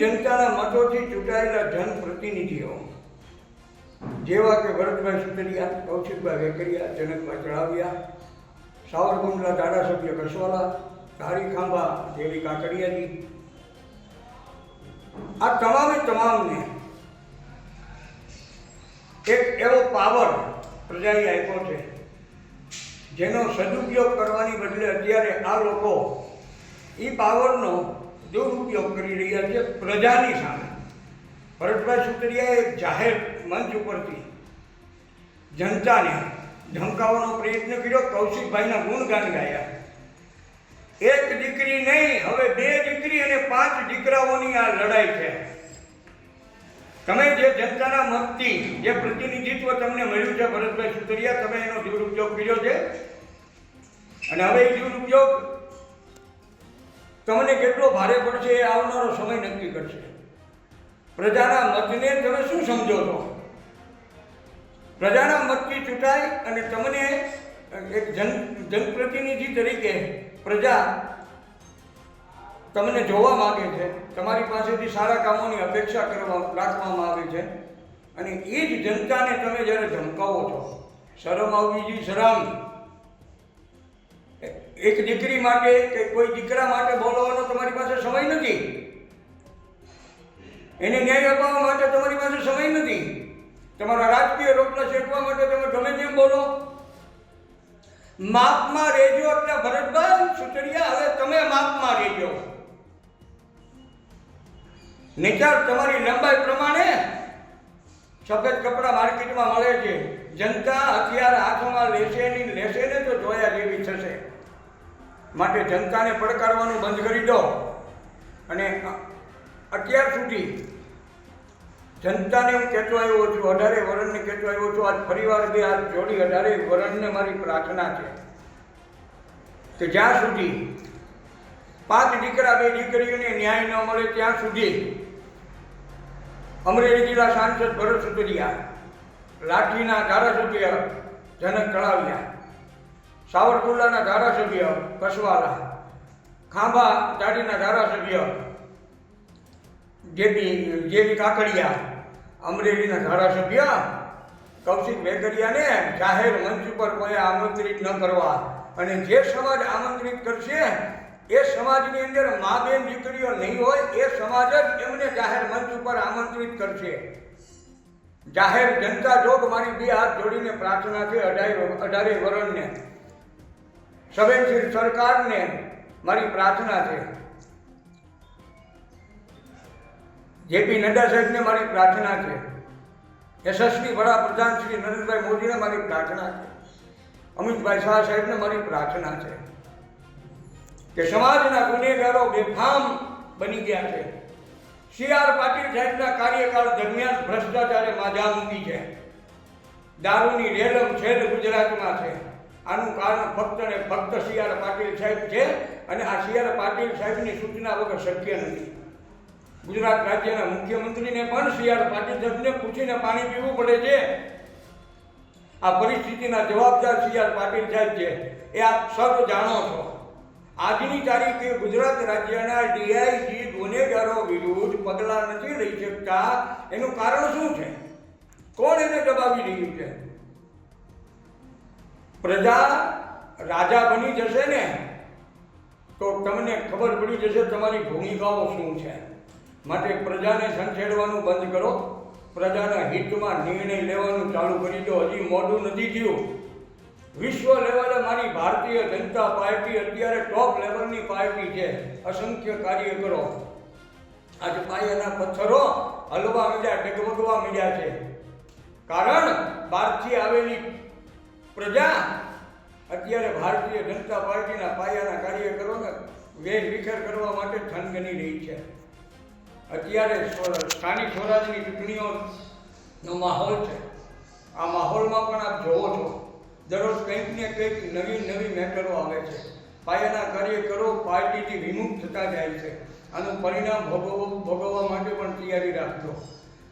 જનતાના મતોથી ચૂંટાયેલા જનપ્રતિનિધિઓ, જેવા કે ભરતભાઈ સુતરિયા કૌશિકભાઈ વેકરિયા, જનકભાઈ ચડાવિયા સાવરકુંડલા ધારાસભ્ય કસવાલા ધારી ખાંભા દેવી કાકડિયાજી આ તમામે તમામને એક એવો પાવર પ્રજાએ આપ્યો છે, જેનો સદુપયોગ કરવાની બદલે અત્યારે આ લોકો એ પાવરનો દુરુપયોગ કરી રહ્યા છે પ્રજાની સામે. ભરતભાઈ સુતરિયાએ જાહેર મંચ ઉપરથી જનતાને ધમકાવવાનો પ્રયત્ન કર્યો. કૌશિકભાઈના ગુણગાન ગાયા. એક દીકરી નહીં, હવે બે દીકરી અને પાંચ દીકરાઓની આ લડાઈ છે. તમે જે જનતાના મતથી, જે પ્રતિનિધિત્વ તમને મળ્યું છે ભરતભાઈ સુતરિયા, તમે એનો દુરુપયોગ કર્યો છે. અને હવે એ દુરુપયોગ તમને કેટલો ભારે પડશે એ આવનારો સમય નક્કી કરશે. પ્રજાના મતને તમે શું સમજો છો? પ્રજાના મતથી ચૂંટાય અને તમને એક જન, જનપ્રતિનિધિ તરીકે પ્રજા તમને જોવા માગે છે. તમારી પાસેથી સારા કામોની અપેક્ષા કરવા, રાખવામાં આવે છે. અને એ જ જનતાને તમે જ્યારે ધમકાવો છો, શરમ આવવી જોઈએ, શરમ. એક દીકરી માટે કે કોઈ દીકરા માટે બોલવાનો તમારી પાસે સમય નથી. એને ન્યાય અપાવવા માટે તમારી પાસે સમય નથી. તમારા રાજકીય રોટલા શેકવા માટે તમે ગમે તેમ બોલો. માપમાં રહેજો એટલે ભરતભાઈ સુતરિયા હવે તમે માપમાં રહેજો. નિચાર તમારી લંબાઈ પ્રમાણે સફેદ કપડાં માર્કેટમાં મળે છે. જનતા હથિયાર હાથમાં લેશે નહીં, લેશે ને તો જોયા જેવી થશે. માટે જનતાને પડકારવાનું બંધ કરી દો. અને અત્યાર સુધી જનતાને હું કહેતો આવ્યો છું, અઢારે વરણને કહેતો આવ્યો છું, આજ ફરીવાર બે હાથ જોડી અઢારે વરણને મારી પ્રાર્થના છે કે જ્યાં સુધી પાંચ દીકરા, બે દીકરીઓને ન્યાય ન મળે, ત્યાં સુધી અમરેલી જિલ્લા સાંસદ ભરત સુતરિયા, લાઠીના ધારાસભ્ય જનક કળાવિયા. સાવરકુંડલાના ધારાસભ્ય કસવાલા, ખાંભા દાડીના ધારાસભ્ય જેપી જેવી કાકડિયા, અમરેલીના ધારાસભ્ય કૌશિક વેકરિયાને જાહેર મંચ ઉપર કોઈ આમંત્રિત ન કરવા. અને જે સમાજ આમંત્રિત કરશે, એ સમાજની અંદર મા બેન દીકરીઓ નહીં હોય, એ સમાજ જ એમને જાહેર મંચ ઉપર આમંત્રિત કરશે. જાહેર જનતા જોગ મારી બે હાથ જોડીને પ્રાર્થના છે અઢારે અઢારે વરણને. સંવેદનશીલ સરકારને મારી પ્રાર્થના છે. જેપી નડ્ડા સાહેબને મારી પ્રાર્થના છે. યશસ્વી વડાપ્રધાન શ્રી નરેન્દ્રભાઈ મોદીને મારી પ્રાર્થના છે. અમિતભાઈ શાહ સાહેબને મારી પ્રાર્થના છે. કે સમાજના ગુનેગારો બેફામ બની ગયા છે. સી આર પાટીલ સાહેબના કાર્યકાળ દરમિયાન ભ્રષ્ટાચારે માજા મૂકી છે. દારૂની રેલમ છેદ ગુજરાતમાં છે. આનું કારણ ફક્ત ને ફક્ત આર પાટીલ સાહેબ છે અને આ આર પાટીલ સાહેબની સૂચના વગર શક્ય નથી. ગુજરાત રાજ્યના મુખ્યમંત્રીને પણ આર પાટીલ સાહેબને પૂછીને પાણી પીવું પડે છે. આ પરિસ્થિતિના જવાબદાર આર પાટીલ સાહેબ છે. એ આપ સર્વ જાણો છો. આજની તારીખે ગુજરાત રાજ્યના ડીઆઈજી ગુનેગારો વિરુદ્ધ પગલાં નથી લઈ શકતા. એનું કારણ શું છે? કોણ એને દબાવી રહ્યું છે? પ્રજા રાજા બની જશે ને, તો તમને ખબર પડી જશે તમારી ભૂમિકાઓ શું છે. માટે પ્રજાને સંછેડવાનું બંધ કરો. પ્રજાના હિતમાં નિર્ણય લેવાનું ચાલુ કરી દો. હજી મોડું નથી થયું. વિશ્વ લેવલે મારી ભારતીય જનતા પાર્ટી અત્યારે ટોપ લેવલની પાર્ટી છે. અસંખ્ય કાર્ય કરો. આજે પાયાના પથ્થરો હલવા મીડ્યા, ડગમગવા મીડ્યા છે. કારણ બહારથી આવેલી પ્રજા, અત્યારે ભારતીય જનતા પાર્ટીના પાયાના કાર્યકરોને વેર વિખેર કરવા માટે થનગની રહી છે. અત્યારે સ્થાનિક સ્વરાજની ચૂંટણીઓનો માહોલ છે. આ માહોલમાં પણ આપ જોવો છો, દરરોજ કંઈક ને કંઈક નવી નવી મેટરો આવે છે. પાયાના કાર્યકરો પાર્ટીથી વિમુખ થતા જાય છે. આનું પરિણામ ભોગવ ભોગવવા માટે પણ તૈયારી રાખજો.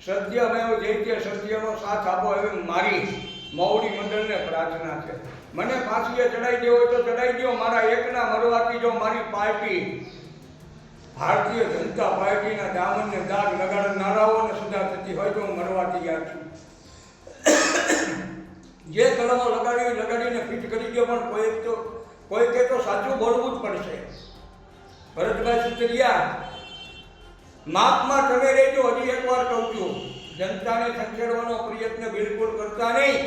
સત્યમેવ જયતે સત્યનો સાથ આપો એવી મારી મૌડી મંડળને પ્રાર્થના છે. મને ફાંસીએ ચડાઈ દેવો હોય તો ચડાઈ દો મારા એકના મરવાથી જો મારી પાર્ટી, ભારતીય જનતા પાર્ટીના દામનને દાગ લગાડનારાઓને સજા થતી હોય તો હું મરવા તૈયાર છું. જે કલમો લગાડી, લગાડીને ફિટ કરી દો પણ કોઈ તો, કોઈ કે તો સાચું બોલવું જ પડશે. ભરતભાઈ સુતરિયા માપમાં તમે રહેજો, હજી એકવાર કહું છું. જનતાને ખંખેડવાનો પ્રયત્ન બિલકુલ કરતા નહીં.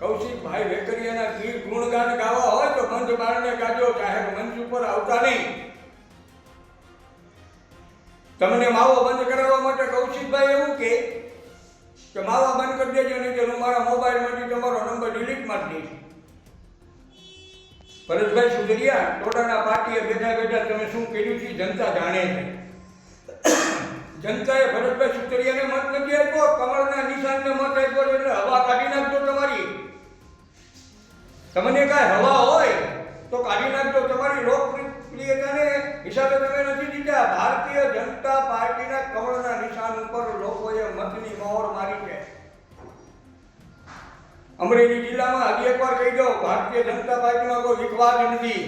કૌશિકભાઈ વેકરિયાના ગીર ગુણગાન ગાવા હોય તો મંચ બારને ગાજો જાહેર મંચ ઉપર આવતા નહીં. તમને માવો બંધ કરાવવા માટે કૌશિકભાઈ એવું કે કે માવા બંધ કરી દેજો, નહીં કે હું મારા મોબાઈલમાંથી તમારો નંબર ડિલીટ મારી દઈશ. ભરતભાઈ સુધરિયા, ટોટાના પાર્ટીએ બેઠા બેઠા તમે શું કર્યું છે જનતા જાણે છે. જનતાએ ભરતભાઈ સુતરિયાને મત નથી આપ્યો કમળના નિશાનને મત આપ્યો એટલે હવા કાઢી નાખજો તમારી. તમને કાંઈ હવા હોય તો કાઢી નાખજો. તમારી લોકપ્રિયતાને હિસાબે તમે નથી જીત્યા. ભારતીય જનતા પાર્ટીના કમળના નિશાન ઉપર લોકોએ મતની મોહર મારી છે. અમરેલી જિલ્લામાં હજી એકવાર કહી દઉં, ભારતીય જનતા પાર્ટીમાં કોઈ વિખવાદ નથી.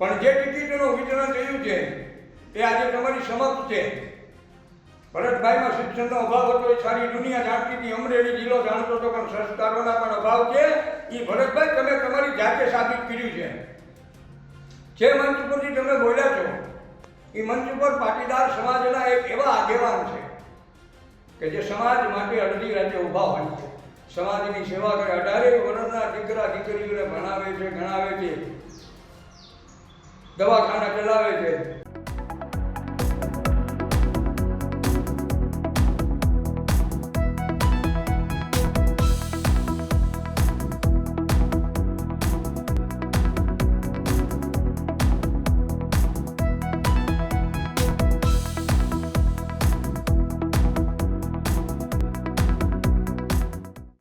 પણ જે ટિકિટનું વિતરણ થયું છે તે આજે તમારી સમક્ષ છે. ભરતભાઈમાં શિક્ષણનો અભાવ હતો, એ સારી દુનિયા જાણતી હતી, અમરેલી જિલ્લો જાણતો હતો પણ સંસ્કારોના પણ અભાવ છે. એ ભરતભાઈ, તમે તમારી જાતે સાબિત કર્યું છે. જે મંચ ઉપરથી તમે બોલ્યા છો, એ મંચ ઉપર પાટીદાર સમાજના એક એવા આગેવાન છે કે જે સમાજ માટે અડધી રાતે ઊભા હોય છે. સમાજની સેવા કરે, અઢારે વર્ષના દીકરા દીકરીઓને ભણાવે છે, ગણાવે છે. દવાખાના ચલાવે છે.